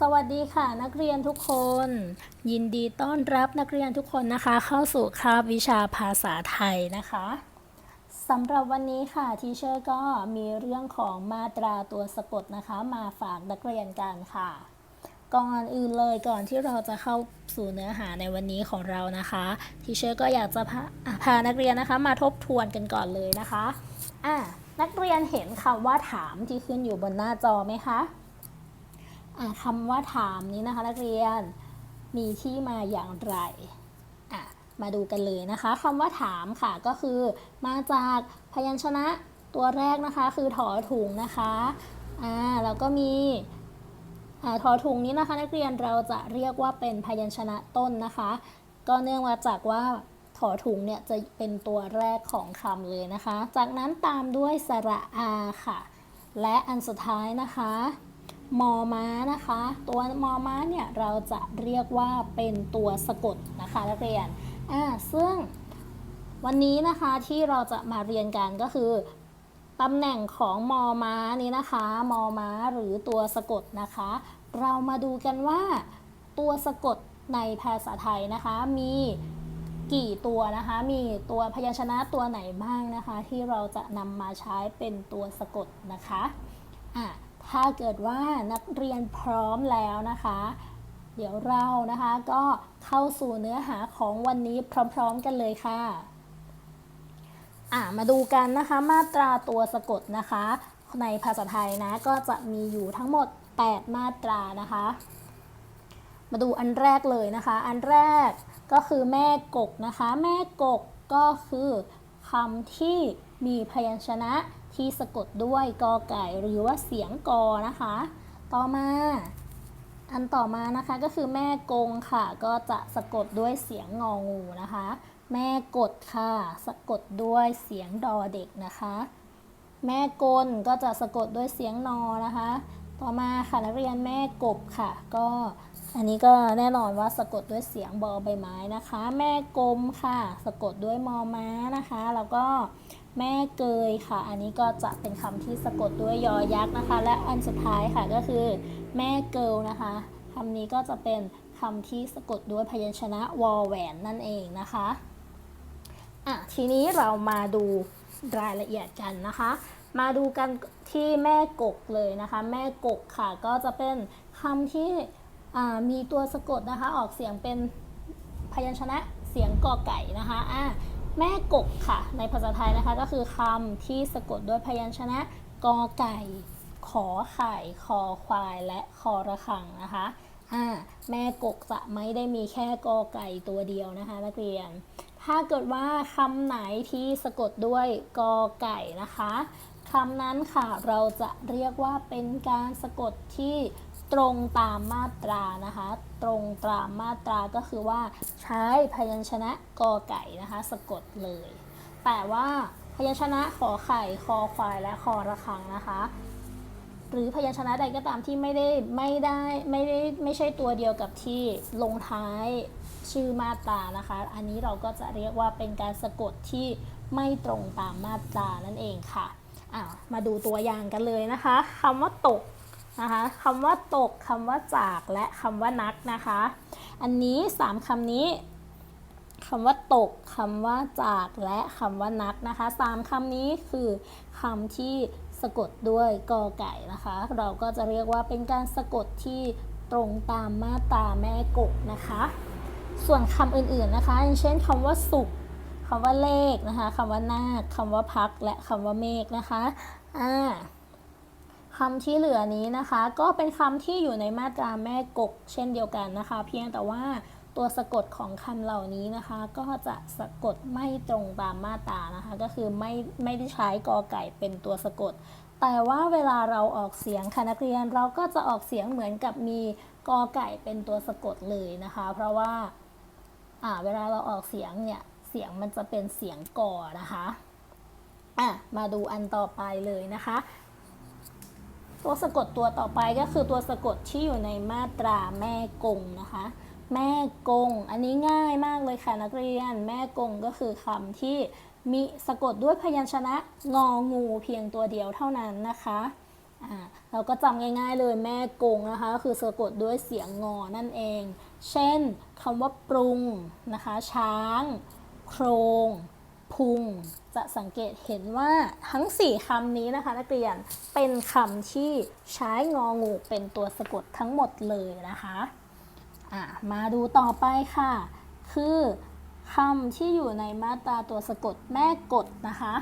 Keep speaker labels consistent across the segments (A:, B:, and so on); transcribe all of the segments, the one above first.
A: สวัสดีค่ะนักเรียนทุกคน ยินดีต้อนรับนักเรียนทุกคนนะคะ เข้าสู่คาบวิชาภาษาไทยนะคะสำหรับวันนี้ค่ะทีเชอร์ก็มีเรื่องของมาตราตัวสะกดนะคะ มาฝากนักเรียนกันค่ะ ก่อนอื่นเลยก่อนที่เราจะเข้าสู่เนื้อหาในวันนี้ของเรานะคะทีเชอร์ก็อยากจะพาพานักเรียนนะคะมาทบทวนกันก่อนเลยนะคะอะนักเรียนเห็นคำว่าถามที่ขึ้นอยู่บนหน้าจอไหมคะ คำว่าถามนี้นะคะ นักเรียนมีที่มาอย่างไรมาดูกันเลยนะคะคำว่าถามค่ะก็คือ มาจากพยัญชนะตัวแรกนะคะ คือถอถุงนะคะอ่าแล้วก็มีอถอถุงนี้นะคะ นักเรียนเราจะเรียกว่าเป็นพยัญชนะต้นนะคะ ก็เนื่องมาจากว่าถอถุงเนี่ยจะเป็นตัวแรกของคำเลยนะคะ จากนั้นตามด้วยสระอาค่ะ และอันสุดท้ายนะคะ มอม้านะคะ ตัวมอม้าเนี่ยเราจะเรียกว่าเป็นตัวสะกดนะคะนักเรียนอ่าซึ่งวันนี้นะคะที่เราจะมาเรียนกันก็คือตำแหน่งของมอม้านี้นะคะมอม้าหรือตัวสะกดนะคะ เรามาดูกันว่า ตัวสะกดในภาษาไทยนะคะ มีกี่ตัวนะคะ มีตัวพยัญชนะตัวไหนบ้างนะคะ ที่เราจะนำมาใช้เป็นตัวสะกดนะคะอะ ถ้าเกิดว่านักเรียนพร้อมแล้วนะคะ เดี๋ยวเรานะคะก็เข้าสู่เนื้อหาของวันนี้พร้อมๆกันเลยค่ะอะมาดูกันนะคะมาตราตัวสะกดนะคะ ในภาษาไทยนะก็จะมีอยู่ทั้งหมด 8 มาตรานะคะ มาดูอันแรกเลยนะคะ อันแรกก็คือแม่กกนะคะ แม่กกก็คือคำที่มีพยัญชนะ ที่สะกดด้วยกอไก่หรือว่าเสียงกอนะคะ ต่อมาอันต่อมานะคะก็คือแม่กงค่ะ ก็จะสะกดด้วยเสียงงองูนะคะ แม่กดค่ะ สะกดด้วยเสียงดอเด็กนะคะ แม่กลก็จะสะกดด้วยเสียงนอนะคะ ต่อมาค่ะนักเรียนแม่กบค่ะ ก็อันนี้ก็แน่นอนว่าสะกดด้วยเสียงบอใบไม้นะคะ แม่กลมค่ะ สะกดด้วยมอม้านะคะ แล้วก็ แม่เกยค่ะ อันนี้ก็จะเป็นคำที่สะกดด้วยยอยักษ์นะคะ และอันสุดท้ายค่ะก็คือ แม่เกิลนะคะคำนี้ก็จะเป็นคำที่สะกดด้วยพยัญชนะวอแหวนนั่นเองนะคะอะทีนี้เรามาดูรายละเอียดกันนะคะ มาดูกันที่แม่กกเลยนะคะ แม่กกค่ะก็จะเป็นคำที่มีตัวสะกดนะคะ ออกเสียงเป็นพยัญชนะเสียงกอไก่นะคะอะ แม่กกค่ะ ในภาษาไทยนะคะก็คือคำที่สะกดด้วยพยัญชนะกอไก่ ขอไข่ คอควาย และคอระฆังนะคะอ่าแม่กกจะไม่ได้มีแค่กอไก่ตัวเดียวนะคะนักเรียน ถ้าเกิดว่าคำไหนที่สะกดด้วยกอไก่นะคะคำนั้นค่ะเราจะเรียกว่าเป็นการสะกดที่ ตรงตามมาตรานะคะ ตรงตามมาตราก็คือว่าใช้พยัญชนะกอไก่นะคะ สะกดเลย แต่ว่าพยัญชนะขอไข่คอควายและคอระฆังนะคะ หรือพยัญชนะใดก็ตามที่ไม่ได้ไม่ได้ไม่ได้ไม่ใช่ตัวเดียวกับที่ลงท้ายชื่อมาตรานะคะ อันนี้เราก็จะเรียกว่าเป็นการสะกดที่ไม่ตรงตามมาตรานั่นเองค่ะมาดูตัวอย่างกันเลยนะคะคำว่าตก นะคะคำว่าตกคำว่าจากและคำว่านักนะคะ อันนี้สามคำนี้คำว่าตกคำว่าจากและคำว่านักนะคะสามคำนี้คือคำที่สะกดด้วยกอไก่นะคะ เราก็จะเรียกว่าเป็นการสะกดที่ตรงตามมาตราแม่กกนะคะ ส่วนคำอื่นๆนะคะอย่างเช่นคำว่าสุขคำว่าเลขนะคะคำว่านาคคำว่าพักและคำว่าเมฆนะคะอ่า คำที่เหลือนี้นะคะ ก็เป็นคำที่อยู่ในมาตราแม่กก เช่นเดียวกันนะคะ เพียงแต่ว่าตัวสะกดของคำเหล่านี้นะคะ ก็จะสะกดไม่ตรงตามมาตรานะคะ ก็คือไม่ไม่ได้ใช้กอไก่เป็นตัวสะกด แต่ว่าเวลาเราออกเสียงค่ะนักเรียนเราก็จะออกเสียงเหมือนกับมีกอไก่เป็นตัวสะกดเลยนะคะ เพราะว่าอ่าเวลาเราออกเสียงเนี่ยเสียงมันจะเป็นเสียงกอนะคะอะมาดูอันต่อไปเลยนะคะ ตัวสะกดตัวต่อไปก็คือตัวสะกดที่อยู่ในมาตราแม่กงนะคะ แม่กง อันนี้ง่ายมากเลยค่ะนักเรียน แม่กงก็คือคำที่มีสะกดด้วยพยัญชนะงองูเพียงตัวเดียวเท่านั้นนะคะอ่าเราก็จำง่ายๆเลยแม่กงนะคะก็คือสะกดด้วยเสียงงอนั่นเอง เช่นคำว่าปรุงนะคะ ช้าง โครง พุง จะสังเกตเห็นว่าทั้ง 4คำนี้นะคะ นักเรียนเป็นคำที่ใช้งองูเป็นตัวสะกดทั้งหมดเลยนะคะะมาดูต่อไปค่ะ คือคำที่อยู่ในมาตราตัวสะกดแม่กดนะคะ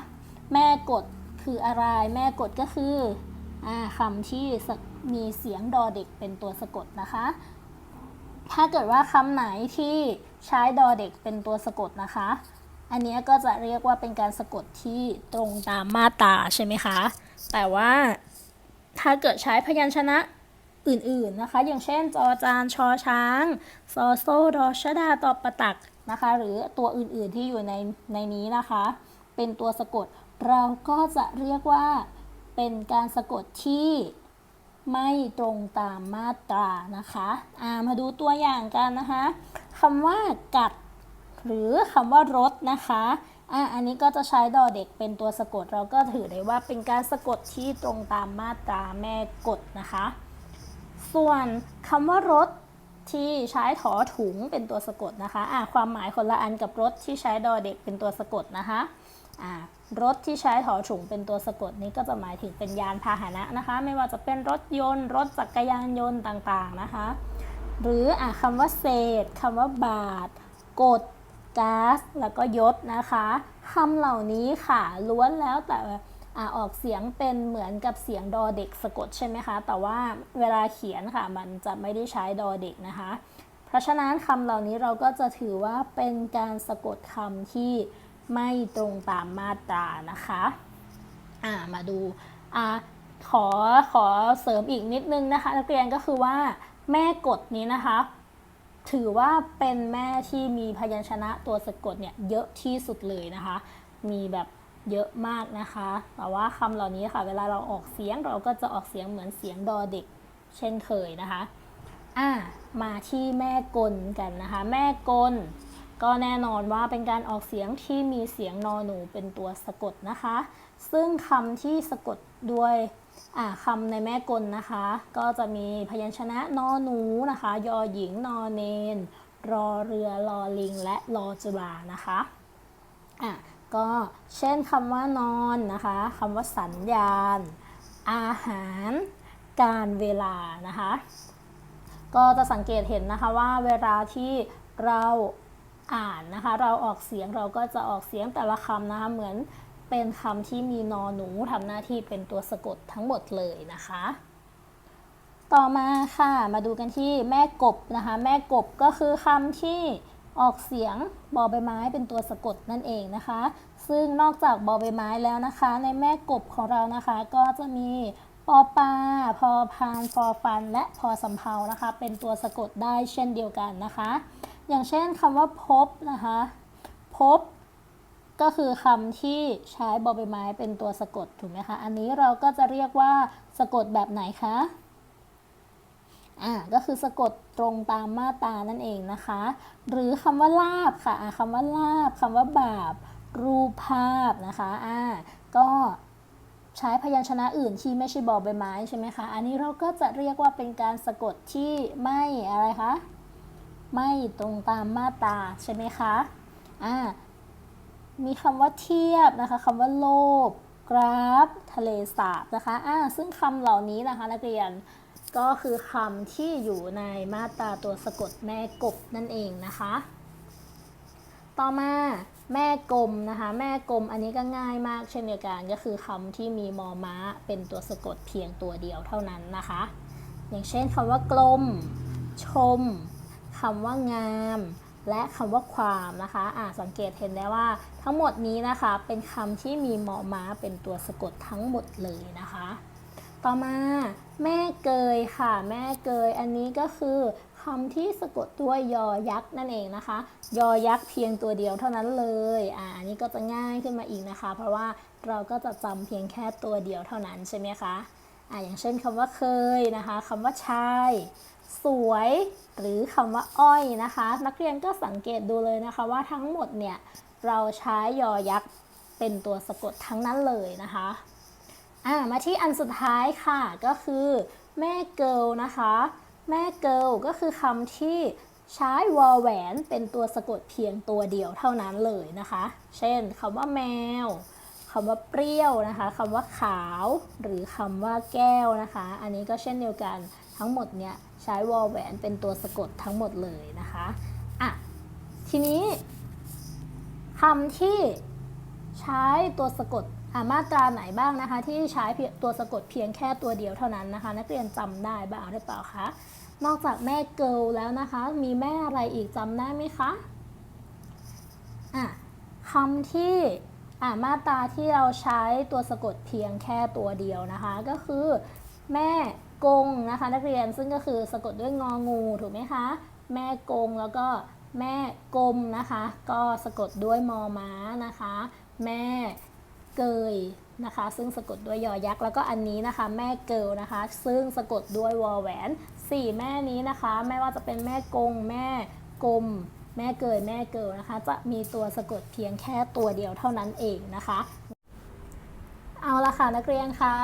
A: แม่กดคืออะไร แม่กดก็คืออคำที่มีเสียงดอเด็กเป็นตัวสะกดนะคะ ถ้าเกิดว่าคำไหนที่ใช้ดอเด็กเป็นตัวสะกดนะคะ อันนี้ก็จะเรียกว่าเป็นการสะกดที่ตรงตามมาตราใช่ไหมคะ แต่ว่าถ้าเกิดใช้พยัญชนะอื่นๆนะคะ อย่างเช่น จอจานชอช้าง ซอโซดอชดาตอปะตักนะคะ หรือตัวอื่นๆที่อยู่ในในนี้นะคะ เป็นตัวสะกด เราก็จะเรียกว่าเป็นการสะกดที่ไม่ตรงตามมาตรานะคะ อ่า มาดูตัวอย่างกันนะคะคำว่ากัด หรือคำว่ารถนะคะอะอันนี้ก็จะใช้ดอเด็กเป็นตัวสะกดเราก็ถือได้ว่าเป็นการสะกดที่ตรงตามมาตราแม่กฎนะคะ ส่วนคำว่ารถที่ใช้ถอถุงเป็นตัวสะกดนะคะอะความหมายคนละอันกับรถที่ใช้ดอเด็กเป็นตัวสะกดนะคะอะรถที่ใช้ถอถุงเป็นตัวสะกดนี้ก็จะหมายถึงเป็นยานพาหนะนะคะ ไม่ว่าจะเป็นรถยนต์ รถจักรยานยนต์ต่างๆนะคะ หรืออะคำว่าเศษคำว่าบาทกด ก๊าซแล้วก็ยศนะคะคำเหล่านี้ค่ะล้วนแล้วแต่อ่าออกเสียงเป็นเหมือนกับเสียงดอเด็กสะกดใช่ไหมคะ แต่ว่าเวลาเขียนค่ะมันจะไม่ได้ใช้ดอเด็กนะคะ เพราะฉะนั้นคำเหล่านี้เราก็จะถือว่าเป็นการสะกดคำที่ไม่ตรงตามมาตรานะคะอ่ามาดูอขอขอเสริมอีกนิดนึงนะคะนักเรียนก็คือว่าแม่กฎนี้นะคะ ถือว่าเป็นแม่ที่มีพยัญชนะตัวสะกดเนี่ยเยอะที่สุดเลยนะคะ มีแบบเยอะมากนะคะ แต่ว่าคำเหล่านี้ค่ะ เวลาเราออกเสียงเราก็จะออกเสียงเหมือนเสียงดอเด็ก เช่นเคยนะคะ อะมาที่แม่กลกันนะคะ แม่กล ก็แน่นอนว่าเป็นการออกเสียงที่มีเสียงนอหนูเป็นตัวสะกดนะคะ ซึ่งคำที่สะกดด้วย คำในแม่กลนะคะ ก็จะมีพยัญชนะนอหนูนะคะ ยอหญิงนอเนน รอเรือลอลิง และรอจุฬานะคะอะก็เช่นคำว่านอนนะคะคำว่าสัญญาณ อาหาร การเวลานะคะ ก็จะสังเกตเห็นนะคะว่าเวลาที่เราอ่านนะคะ เราออกเสียงเราก็จะออกเสียงแต่ละคำนะคะเหมือน เป็นคำที่มีนอหนูทำหน้าที่เป็นตัวสะกดทั้งหมดเลยนะคะ ต่อมาค่ะ มาดูกันที่แม่กบนะคะ แม่กบก็คือคำที่ออกเสียงบอใบไม้เป็นตัวสะกดนั่นเองนะคะ ซึ่งนอกจากบอใบไม้แล้วนะคะ ในแม่กบของเรานะคะ ก็จะมีปอปลาพอพานฟอฟัน และพอสำเพานะคะ เป็นตัวสะกดได้เช่นเดียวกันนะคะ อย่างเช่นคำว่าพบนะคะ พบ ก็คือคำที่ใช้บอใบไม้เป็นตัวสะกดถูกไหมคะ อันนี้เราก็จะเรียกว่าสะกดแบบไหนคะ อ่า ก็คือสะกดตรงตามมาตรานั่นเองนะคะ หรือคำว่าลาบค่ะอ่าคำว่าลาบคำว่าบาป รูปภาพนะคะ อ่า ก็ใช้พยัญชนะอื่นที่ไม่ใช่บอใบไม้ใช่ไหมคะ อันนี้เราก็จะเรียกว่าเป็นการสะกดที่ไม่อะไรคะ ไม่ตรงตามมาตราใช่ไหมคะ อ่า มีคำว่าเทียบนะคะคำว่าโลภกราฟ ทะเลสาบนะคะอ่าซึ่งคำเหล่านี้นะคะนักเรียนก็คือคำที่อยู่ในมาตราตัวสะกดแม่กบนั่นเองนะคะ ต่อมาแม่กลมนะคะ แม่กลมอันนี้ก็ง่ายมากเช่นเดียวกันก็คือคำที่มีมอม้าเป็นตัวสะกดเพียงตัวเดียวเท่านั้นนะคะ อย่างเช่นคำว่ากลม ชมคำว่างาม และคำว่าความนะคะอ่าสังเกตเห็นได้ว่าทั้งหมดนี้นะคะเป็นคำที่มีหมอม้าเป็นตัวสะกดทั้งหมดเลยนะคะ ต่อมาแม่เกยค่ะ แม่เกยอันนี้ก็คือคำที่สะกดด้วยยอยักษ์นั่นเองนะคะ ยอยักษ์เพียงตัวเดียวเท่านั้นเลยอ่าอันนี้ก็จะง่ายขึ้นมาอีกนะคะ เพราะว่าเราก็จะจำเพียงแค่ตัวเดียวเท่านั้นใช่ไหมคะอ่าอย่างเช่นคำว่าเคยนะคะคำว่าชาย สวยหรือคำว่าอ้อยนะคะ นักเรียนก็สังเกตดูเลยนะคะว่าทั้งหมดเนี่ยเราใช้ยอยักษ์เป็นตัวสะกดทั้งนั้นเลยนะคะอ่ามาที่อันสุดท้ายค่ะก็คือแม่เกิลนะคะ แม่เกิลก็คือคำที่ใช้วอลแหวนเป็นตัวสะกดเพียงตัวเดียวเท่านั้นเลยนะคะ เช่นคำว่าแมวคำว่าเปรี้ยวนะคะคำว่าขาว หรือคำว่าแก้วนะคะ อันนี้ก็เช่นเดียวกัน ทั้งหมดเนี่ยใช้วอลแหวนเป็นตัวสะกดทั้งหมดเลยนะคะอะทีนี้คำที่ใช้ตัวสะกดอ่ามาตราไหนบ้างนะคะ ที่ใช้ตัวสะกดเพียงแค่ตัวเดียวเท่านั้นนะคะ นักเรียนจำได้บ้างหรือเปล่าคะนอกจากแม่เกิลแล้วนะคะ มีแม่อะไรอีกจำได้ไหมคะอะคำที่อ่ามาตราที่เราใช้ตัวสะกดเพียงแค่ตัวเดียวนะคะ ก็คือแม่ กงนะคะนักเรียนซึ่งก็คือสะกดด้วยงองูถูกไหมคะ แม่กงแล้วก็แม่กลมนะคะ ก็สะกดด้วยมอม้านะคะ แม่เกยนะคะ ซึ่งสะกดด้วยยอยักษ์แล้วก็อันนี้นะคะ แม่เกิลนะคะ ซึ่งสะกดด้วยวอแหวนสี่แม่นี้นะคะ ไม่ว่าจะเป็นแม่กง แม่กลมแม่เกยแม่เกิลนะคะ จะมีตัวสะกดเพียงแค่ตัวเดียวเท่านั้นเองนะคะ เอาละค่ะนักเรียนคะ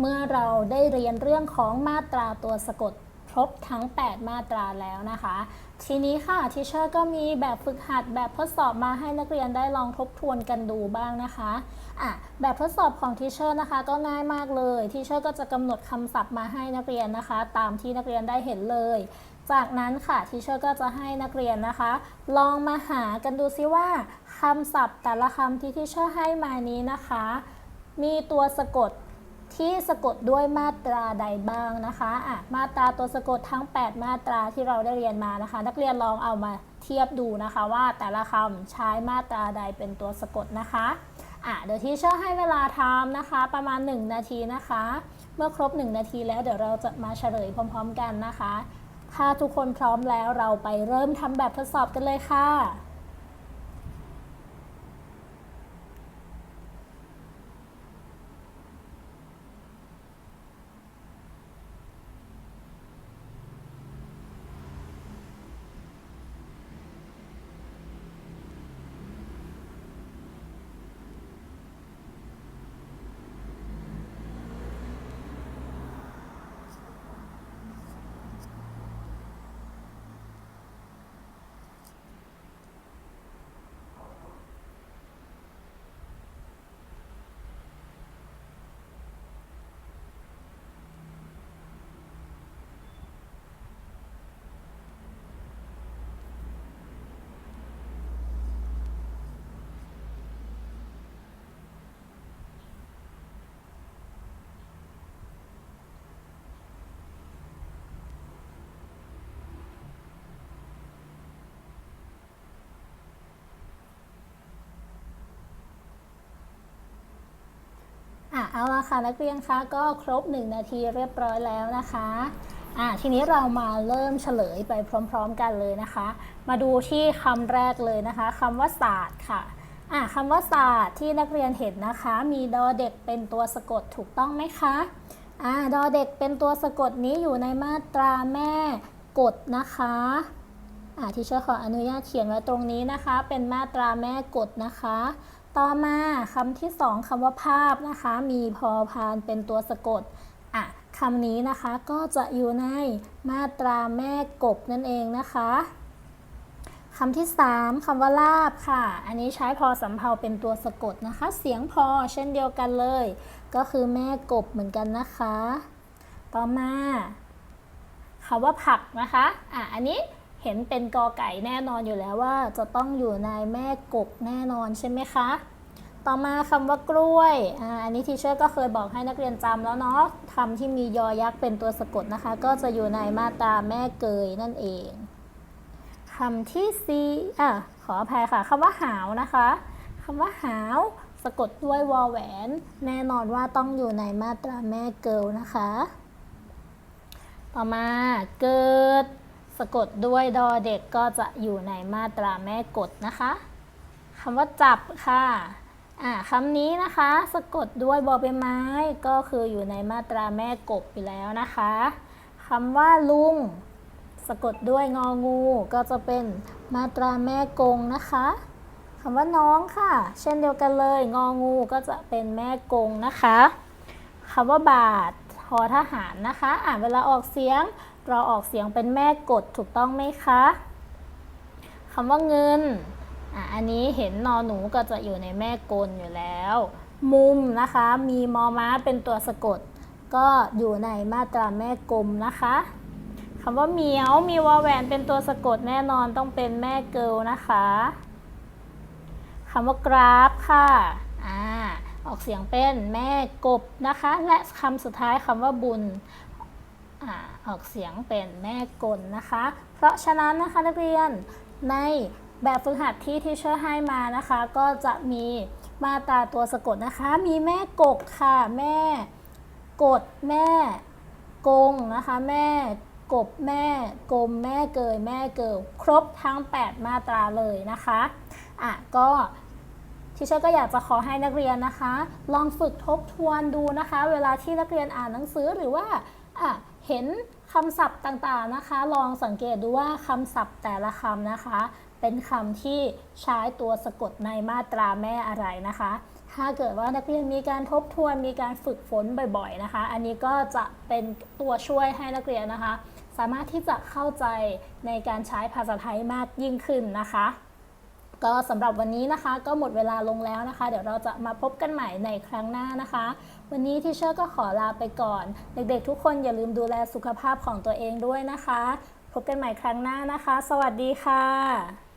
A: เมื่อเราได้เรียนเรื่องของมาตราตัวสะกดครบทั้ง 8 มาตราแล้วนะคะ ทีนี้ค่ะทิเชอร์ก็มีแบบฝึกหัดแบบทดสอบมาให้นักเรียนได้ลองทบทวนกันดูบ้างนะคะอะแบบทดสอบของทิเชอร์นะคะก็ง่ายมากเลยทิเชอร์ก็จะกำหนดคำศัพท์มาให้นักเรียนนะคะ ตามที่นักเรียนได้เห็นเลย จากนั้นค่ะทิเชอร์ก็จะให้นักเรียนนะคะ ลองมาหากันดูซิว่าคำศัพท์แต่ละคำที่ทิเชอร์ให้มานี้นะคะ มีตัวสะกดที่สะกดด้วยมาตราใดบ้างนะคะอะมาตราตัวสะกดทั้ง 8 มาตราที่เราได้เรียนมานะคะ นักเรียนลองเอามาเทียบดูนะคะว่าแต่ละคำใช้มาตราใดเป็นตัวสะกดนะคะอะเดี๋ยวที่เชื่อให้เวลาทำนะคะ ประมาณ 1 นาทีนะคะ เมื่อครบ 1 นาทีแล้วเดี๋ยวเราจะมาเฉลยพร้อม ๆ กันนะคะ ถ้าทุกคนพร้อมแล้วเราไปเริ่มทำแบบทดสอบกันเลยค่ะ เอาละค่ะนักเรียนคะก็ครบ 1 นาทีเรียบร้อยแล้วนะคะอะทีนี้เรามาเริ่มเฉลยไปพร้อม ๆ กันเลยนะคะ มาดูที่คำแรกเลยนะคะคำว่าศาสตร์ค่ะอะคำว่าศาสตร์ที่นักเรียนเห็นนะคะ มีดอเด็กเป็นตัวสะกดถูกต้องไหมคะอะดอเด็กเป็นตัวสะกดนี้อยู่ในมาตราแม่กดนะคะอะที่เชื่อขออนุญาตเขียนไว้ตรงนี้นะคะ เป็นมาตราแม่กดนะคะ ต่อมาคำที่สองคำว่าภาพนะคะ มีพอพานเป็นตัวสะกดอะคำนี้นะคะก็จะอยู่ในมาตราแม่กบนั่นเองนะคะคำที่สามคำว่าลาบค่ะ อันนี้ใช้พอสำเพาเป็นตัวสะกดนะคะ เสียงพอเช่นเดียวกันเลย ก็คือแม่กบเหมือนกันนะคะ ต่อมาคำว่าผักนะคะ อะ อันนี้ เห็นเป็นกอไก่แน่นอนอยู่แล้วว่า จะต้องอยู่ในแม่กบแน่นอนใช่ไหมคะ ต่อมาคำว่ากล้วยออันนี้ทีเชอร์ก็เคยบอกให้นักเรียนจำแล้วเนาะคำที่มียอยักษ์เป็นตัวสะกดนะคะ ก็จะอยู่ในมาตราแม่เกยนั่นเองคำที่ซีอะขออภัยค่ะคำว่าหาวนะคะคำว่าหาวสะกดด้วยวอแหวน แน่นอนว่าต้องอยู่ในมาตราแม่เกิลนะคะ ต่อมาเกิด สะกดด้วยดอเด็กก็จะอยู่ในมาตราแม่กดนะคะคำว่าจับค่ะอ่าคำนี้นะคะสะกดด้วยบอใบไม้ก็คืออยู่ในมาตราแม่กบอยู่แล้วนะคะคำว่าลุง สะกดด้วยงองูก็จะเป็นมาตราแม่กงนะคะคำว่าน้องค่ะ เช่นเดียวกันเลย งองูก็จะเป็นแม่กงนะคะคำว่าบาททอทหารนะคะ อ่านเวลาออกเสียง เราออกเสียงเป็นแม่กดถูกต้องไหมคะคำว่าเงินอะอันนี้เห็นนอหนูก็จะอยู่ในแม่กลอยู่แล้ว มุมนะคะ มีมอม้าเป็นตัวสะกด ก็อยู่ในมาตราแม่กลมนะคะคำว่าเหมียวมีวอแหวนเป็นตัวสะกดแน่นอนต้องเป็นแม่เกิลนะคะคำว่ากราฟค่ะอ่าออกเสียงเป็นแม่กบนะคะ และคำสุดท้ายคำว่าบุญ ออกเสียงเป็นแม่กลนะคะ เพราะฉะนั้นนะคะนักเรียนในแบบฝึกหัดที่ที่เชอร์ให้มานะคะ ก็จะมีมาตราตัวสะกดนะคะ มีแม่กกค่ะ แม่กดแม่กงนะคะ แม่กบแม่กลมแม่เกยแม่เกิลครบทั้ง 8 มาตราเลยนะคะอะก็ที่เชอร์ก็อยากจะขอให้นักเรียนนะคะ ลองฝึกทบทวนดูนะคะ เวลาที่นักเรียนอ่านหนังสือหรือว่าอะ เห็นคำศัพท์ต่างๆนะคะ ลองสังเกตดูว่าคำศัพท์แต่ละคำนะคะ เป็นคำที่ใช้ตัวสะกดในมาตราแม่อะไรนะคะ ถ้าเกิดว่านักเรียนมีการทบทวนมีการฝึกฝนบ่อยๆนะคะ อันนี้ก็จะเป็นตัวช่วยให้นักเรียนนะคะ สามารถที่จะเข้าใจในการใช้ภาษาไทยมากยิ่งขึ้นนะคะ ก็สำหรับวันนี้นะคะ ก็หมดเวลาลงแล้วนะคะ เดี๋ยวเราจะมาพบกันใหม่ในครั้งหน้านะคะ วันนี้ที่เชอร์ก็ขอลาไปก่อน เด็กๆทุกคนอย่าลืมดูแลสุขภาพของตัวเองด้วยนะคะ พบกันใหม่ครั้งหน้านะคะ สวัสดีค่ะ